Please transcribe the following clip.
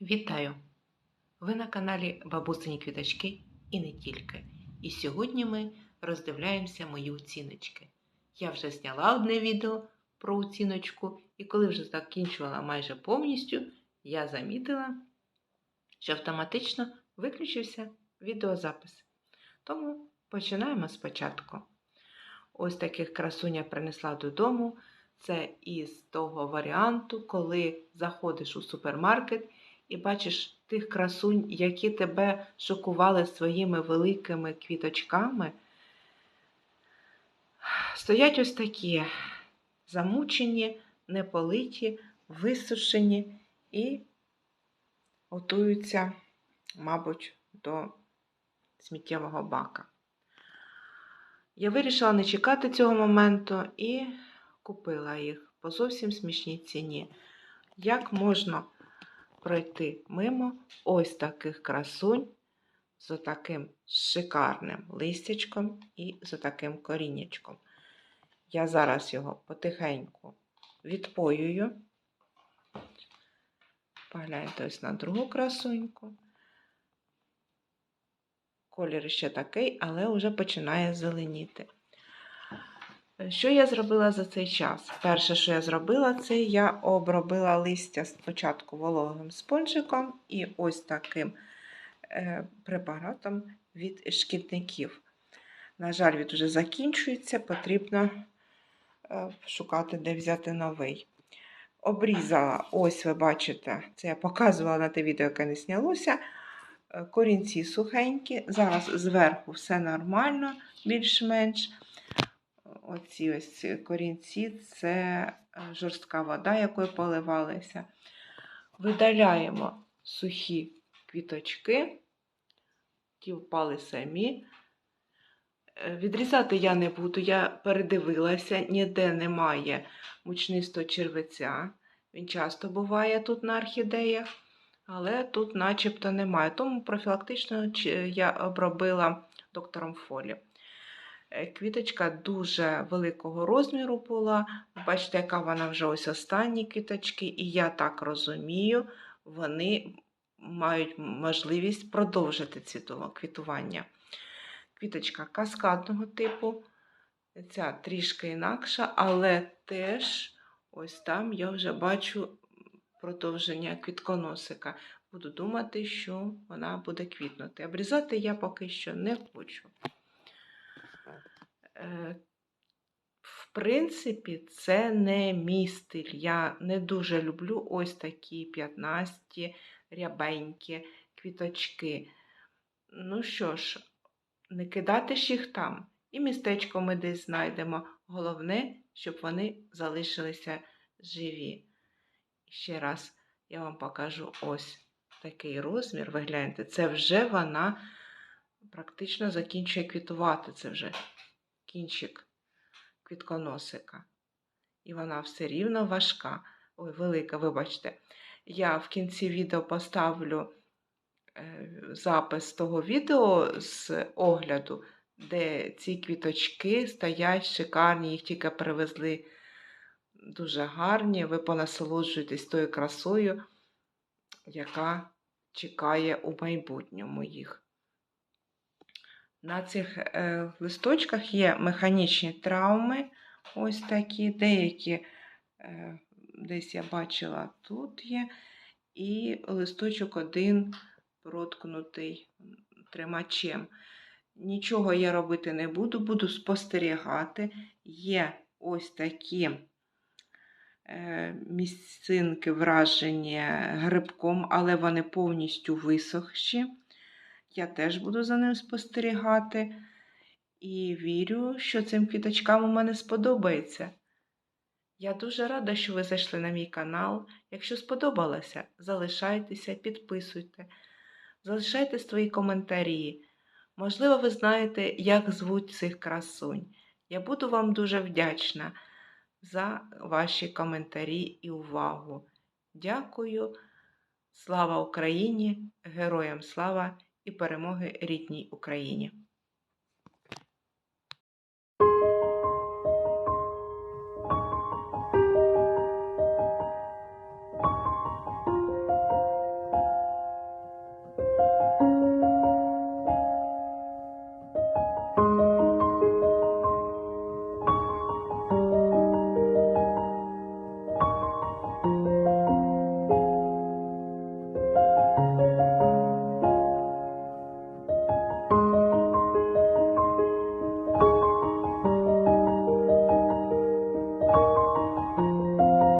Вітаю! Ви на каналі Бабусині Квіточки і не тільки. І сьогодні ми роздивляємося мої оціночки. Я вже зняла одне відео про оціночку, і коли вже закінчувала майже повністю, я замітила, що автоматично виключився відеозапис. Тому починаємо спочатку. Ось таких красуня принесла додому. Це із того варіанту, коли заходиш у супермаркет і бачиш тих красунь, які тебе шокували своїми великими квіточками. Стоять ось такі замучені, неполиті, висушені і готуються, мабуть, до сміттєвого бака. Я вирішила не чекати цього моменту і купила їх по зовсім смішній ціні. Як можна пройти мимо ось таких красунь з таким шикарним листячком і з таким коріннячком? Я зараз його потихеньку відпоюю. Погляньте ось на другу красуньку. Колір ще такий, але вже починає зеленіти. Що я зробила за цей час? Перше, що я зробила, це я обробила листя спочатку вологим спонжиком і ось таким е, препаратом від шкідників. На жаль, він вже закінчується, потрібно е, шукати, де взяти новий. Обрізала, ось ви бачите, це я показувала на те відео, яке не знялося. Корінці сухенькі. Зараз зверху все нормально, більш-менш. Оці ось корінці це е, жорстка вода, якою поливалися. Видаляємо сухі квіточки, ті впали самі. Е, Відрізати я не буду, я передивилася, ніде немає мучнистого червеця. Він часто буває тут на орхідеях, але тут начебто немає. Тому профілактично я обробила доктором Фолі. Е, Квіточка дуже великого розміру була. Бачите, яка вона вже ось останні квіточки, і я так розумію, вони мають можливість продовжити квітування. Квіточка каскадного типу, ця трішки інакша, але теж ось там я вже бачу продовження квітконосика. Буду думати, що вона буде квітнути. Обрізати я поки що не хочу. Е, в принципі, це не мій стиль. Я не дуже люблю ось такі п'ятнасті, рябенькі квіточки. Ну що ж, не кидати ж їх там. І містечко ми десь знайдемо. Головне, щоб вони залишилися живі. Ще раз я вам покажу ось такий розмір. Ви гляньте, це вже вона практично закінчує квітувати. Це вже кінчик квітконосика. І вона все рівно важка. Ой, велика, вибачте. Я в кінці відео поставлю е, запис того відео з огляду, де ці квіточки стоять шикарні, їх тільки привезли дуже гарні. Ви понасолоджуєтесь тою красою, яка чекає у майбутньому їх. На цих е, листочках є механічні травми, ось такі, деякі, е, десь я бачила, тут є. І листочок один проткнутий тримачем. Нічого я робити не буду, буду спостерігати. Є ось такі е, місцинки вражені грибком, але вони повністю висохші. Я теж буду за ним спостерігати. І вірю, що цим квіточкам у мене сподобається. Я дуже рада, що ви зайшли на мій канал. Якщо сподобалося, залишайтеся, підписуйте, залишайте свої коментарі. Можливо, ви знаєте, як звуть цих красунь. Я буду вам дуже вдячна за ваші коментарі і увагу. Дякую. Слава Україні! Героям слава! І перемоги рідній Україні.